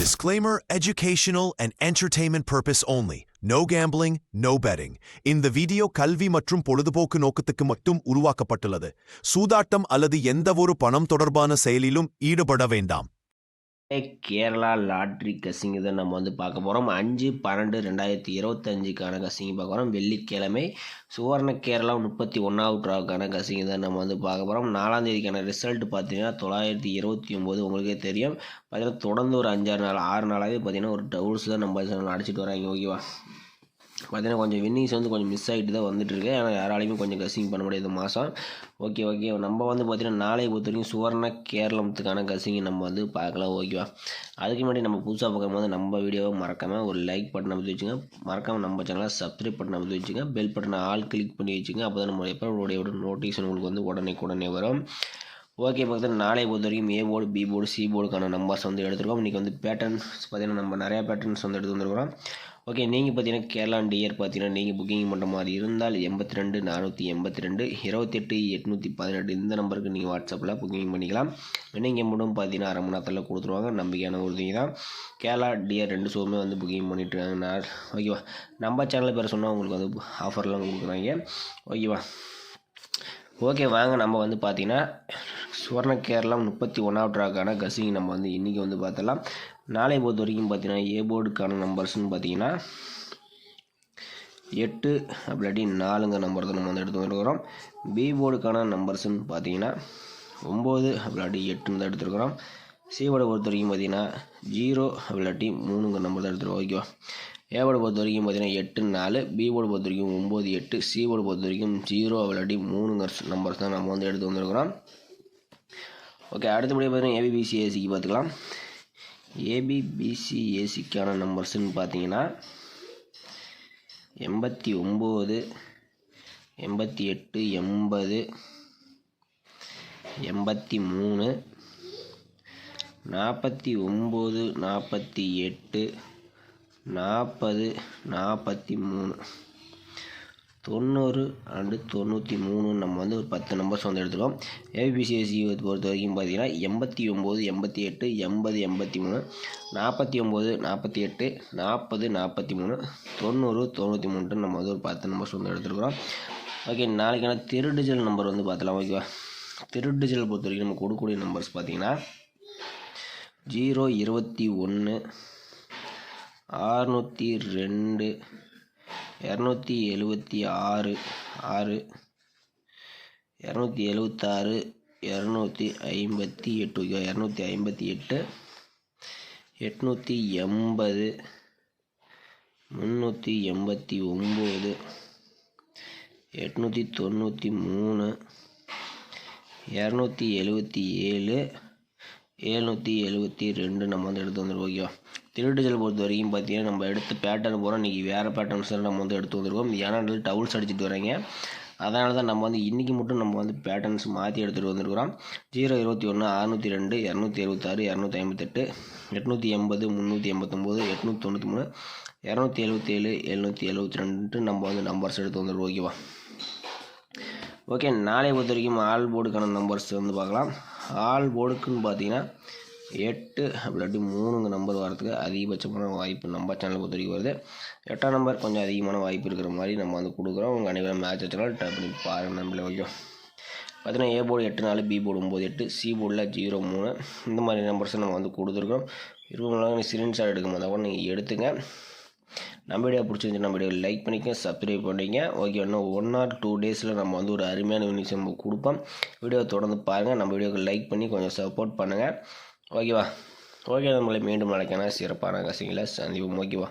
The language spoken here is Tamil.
Disclaimer educational and entertainment purpose only. No gambling, no betting. இந்த வீடியோ கல்வி மற்றும் பொழுதுபோக்கு நோக்கத்துக்கு மட்டும் உருவாக்கப்பட்டுள்ளது. சூதாட்டம் அல்லது எந்தவொரு பணம் தொடர்பான செயலிலும் ஈடுபட வேண்டாம். கேரளா லாட்ரி கசிங் இதை நம்ம வந்து பார்க்க போகிறோம் அஞ்சு பன்னெண்டு ரெண்டாயிரத்தி இருபத்தஞ்சுக்கான கசிங்க பார்க்க போகிறோம் வெள்ளிக்கிழமை சுவர்ண கேரளா முப்பத்தி ஒன்றாவது ட்ராவுக்கான கசிங் தான் நம்ம வந்து பார்க்க போகிறோம் நாலாம் தேதிக்கான ரிசல்ட் பார்த்தீங்கன்னா தொள்ளாயிரத்தி இருபத்தி ஒம்பது உங்களுக்கே தெரியும். பார்த்தீங்கன்னா தொடர்ந்து ஒரு அஞ்சாறு நாள் ஆறு நாளாகவே பார்த்தீங்கன்னா ஒரு டவுல்ஸ் தான் நம்ம அடிச்சுட்டு வராங்க ஓகேவா பார்த்தீங்கன்னா கொஞ்சம் வின்னிங்ஸ் வந்து கொஞ்சம் மிஸ் ஆகிட்டு தான் வந்துட்டுருக்கு. ஆனால் யாராலையுமே கொஞ்சம் கசிங் பண்ண முடியாது மாதம் ஓகே ஓகே நம்ம வந்து பார்த்திங்கன்னா நாளை பொறுத்த வரைக்கும் சுவர்ண கேரளத்துக்கான கசிங்கை நம்ம வந்து பார்க்கலாம் ஓகேவா அதுக்கு முன்னாடி நம்ம புதுசாக பார்க்கும்போது நம்ம வீடியோவை மறக்காமல் ஒரு லைக் பட்டன் அமைத்து வச்சுங்க. மறக்காமல் நம்ம சேனலை சப்ஸ்கிரைப் பட்டன் அமைத்து வச்சுங்க. பெல் பட்டனை ஆல் கிளிக் பண்ணி வச்சுங்க. அப்போ தான் நம்ம எப்போ உடைய நோட்டிஃபிகேஷன் உங்களுக்கு வந்து உடனே உடனே வரும். ஓகே பக்கத்தில் நாளை பொறுத்த வரைக்கும் A board B board C போர்டுக்கான numbers வந்து எடுத்துருக்கோம். இன்றைக்கி வந்து பேட்டர்ன்ஸ் பார்த்திங்கன்னா நம்ம நிறையா பேட்டர்ன்ஸ் வந்து எடுத்து வந்துருக்கிறோம். ஓகே நீங்கள் பார்த்தீங்கன்னா கேரளா டியர் பார்த்தீங்கன்னா நீங்கள் புக்கிங் பண்ணுற மாதிரி இருந்தால் எண்பத்தி ரெண்டு நானூற்றி எண்பத்தி ரெண்டு இருபத்தெட்டு எட்நூற்றி பதினெட்டு இந்த நம்பருக்கு நீங்கள் வாட்ஸ்அப்பில் புக்கிங் பண்ணிக்கலாம். நீங்கள் மட்டும் பார்த்தீங்கன்னா அரை மணி நேரத்தில் கொடுத்துருவாங்க. நம்பிக்கையான உறுதிங்க தான். கேரளா டியர் ரெண்டு ஷோவுமே வந்து புக்கிங் பண்ணிட்டுருக்காங்க. நான் ஓகேவா? நம்ம சேனலில் பேர் சொன்னால் உங்களுக்கு வந்து ஆஃபர்லாம் கொடுக்குறாங்க. ஓகேவா? ஓகே வாங்க. நம்ம வந்து பார்த்தீங்கன்னா சுவர்ண கேரளம் முப்பத்தி ஒன்றாவது ட்ராக்கான கசிங் நம்ம வந்து இன்றைக்கி வந்து பார்த்தலாம் நாளை பொறுத்த வரைக்கும் பார்த்தீங்கன்னா ஏ போர்டுக்கான நம்பர்ஸ்னு பார்த்தீங்கன்னா எட்டு அப்படி நாலுங்க நம்பர் தான் நம்ம வந்து எடுத்து வந்துருக்கிறோம். பி போர்டுக்கான நம்பர்ஸ்னு பார்த்தீங்கன்னா ஒம்பது அப்படி எட்டுன்னு தான் எடுத்துருக்குறோம். சி போர்டை பொறுத்த வரைக்கும் பார்த்தீங்கன்னா ஜீரோ அப்படி மூணுங்க நம்பர் தான் எடுத்துருக்கோம். ஓகேவா ஏவோட பொறுத்த வரைக்கும் பார்த்தீங்கன்னா எட்டு நாலு பி பொறுத்த வரைக்கும் ஒம்பது எட்டு சி பொறுத்த வரைக்கும் ஜீரோ அப்படி மூணுங்க நம்பர்ஸ் தான் நம்ம வந்து எடுத்து வந்திருக்கிறோம். ஓகே அடுத்தபடியாக பார்த்தீங்கன்னா ஏபிபிசிஏசிக்கு பார்த்துக்கலாம். ஏபிபிசிஏசிக்கான நம்பர்ஸ்ன்னு பார்த்தீங்கன்னா எண்பத்தி ஒம்பது எண்பத்தி எட்டு எண்பது எண்பத்தி மூணு நாற்பத்தி ஒம்பது நாற்பத்தி எட்டு நாற்பது நாற்பத்தி மூணு தொண்ணூறு அண்டு தொண்ணூற்றி மூணு நம்ம வந்து ஒரு பத்து நம்பர்ஸ் வந்து எடுத்துருக்கோம். ஏபிசிஎஸ்சி பொறுத்த வரைக்கும் பார்த்தீங்கன்னா எண்பத்தி ஒம்பது எண்பத்தி எட்டு எண்பது எண்பத்தி மூணு நாற்பத்தி ஒம்பது நாற்பத்தி எட்டு நாற்பது நாற்பத்தி மூணு தொண்ணூறு தொண்ணூற்றி மூணு நம்ம வந்து ஒரு பத்து நம்பர்ஸ் வந்து எடுத்துருக்குறோம். ஓகே நாளைக்கான திருடிஜிட்டல் நம்பர் வந்து பார்த்துலாம் ஓகேவா திருடிஜிட்டல் பொறுத்த வரைக்கும் நம்ம கொடுக்கக்கூடிய நம்பர்ஸ் பார்த்தீங்கன்னா ஜீரோ இருபத்தி ஒன்று ஆறுநூற்றி ரெண்டு இரநூத்தி எழுபத்தி ஆறு ஆறு இரநூத்தி எழுபத்தாறு இரநூத்தி ஐம்பத்தி எட்டு இரநூத்தி ஐம்பத்தி எட்டு எட்நூற்றி எண்பது முந்நூற்றி எண்பத்தி ஒம்பது எட்நூற்றி தொண்ணூற்றி மூணு இரநூத்தி எழுபத்தி ஏழு ஏழ்நூற்றி எழுபத்தி ரெண்டு நம்ம வந்து எடுத்து வந்துருக்கோம் ஓகேவா திருட்டுச்சல் பொறுத்த வரைக்கும் பார்த்தீங்கன்னா நம்ம எடுத்து பேட்டர்ன் போகிறோம் இன்றைக்கி வேறு பேட்டர்ன்ஸ் நம்ம வந்து எடுத்து வந்திருக்கோம். ஏன்னா டவுல்ஸ் அடிச்சுட்டு வரீங்க அதனால தான் நம்ம வந்து இன்றைக்கி மட்டும் நம்ம வந்து பேட்டர்ன்ஸ் மாற்றி எடுத்துகிட்டு வந்துருக்கிறோம். ஜீரோ இருபத்தி ஒன்று அறுநூற்றி ரெண்டு இரநூத்தி எழுபத்தாறு இரநூத்தி ஐம்பத்தெட்டு எட்நூற்றி எண்பது முந்நூற்றி எண்பத்தொம்போது எட்நூற்றி தொண்ணூற்றி மூணு இரநூத்தி எழுபத்தேழு எழுநூற்றி எழுபத்தி ரெண்டு நம்ம வந்து நம்பர்ஸ் எடுத்து வந்துடுவோம் ஓகேவா ஓகே நாளை பொறுத்த வரைக்கும் ஆல் போர்டுக்கான நம்பர்ஸ் வந்து பார்க்கலாம். ஆல் போர்டுக்குன்னு பார்த்தீங்கன்னா எட்டு அப்படி மூணுங்க நம்பர் வரதுக்கு அதிகபட்சமான வாய்ப்பு நம்ம சேனலை பொறுத்த வரைக்கும் வருது. எட்டாம் நம்பர் கொஞ்சம் அதிகமான வாய்ப்பு இருக்கிற மாதிரி நம்ம வந்து கொடுக்குறோம். உங்கள் அனைவரும் மேட்ச் வச்சாலும் ட்ரை பண்ணி பாருங்கள் நம்மளே வைக்கும் பார்த்தீங்கன்னா ஏ போர்டு எட்டு நாலு பி போர்டு ஒம்பது எட்டு சி போர்டில் ஜீரோ மூணு. இந்த மாதிரி நம்பர்ஸை நம்ம வந்து கொடுத்துருக்கோம் இருபது ஸ்க்ரீன்ஷாட் எடுக்கும் போது கூட நீங்கள் எடுத்துங்க. நம்ம வீடியோ பிடிச்சிருந்துச்சு நம்ம வீடியோ லைக் பண்ணிக்க சப்ஸ்கிரைப் பண்ணிங்க ஓகே இன்னும் ஒன் ஆர் டூ டேஸில் நம்ம வந்து ஒரு அருமையான யூனிஸ் நம்ம கொடுப்போம். வீடியோ தொடர்ந்து பாருங்கள் நம்ம வீடியோக்கு லைக் பண்ணி கொஞ்சம் சப்போர்ட் பண்ணுங்கள் ஓகேவா ஓகே நம்மளை மீண்டும் நடக்கான சிறப்பான கசிங்களை சந்திப்போம். ஓகேவா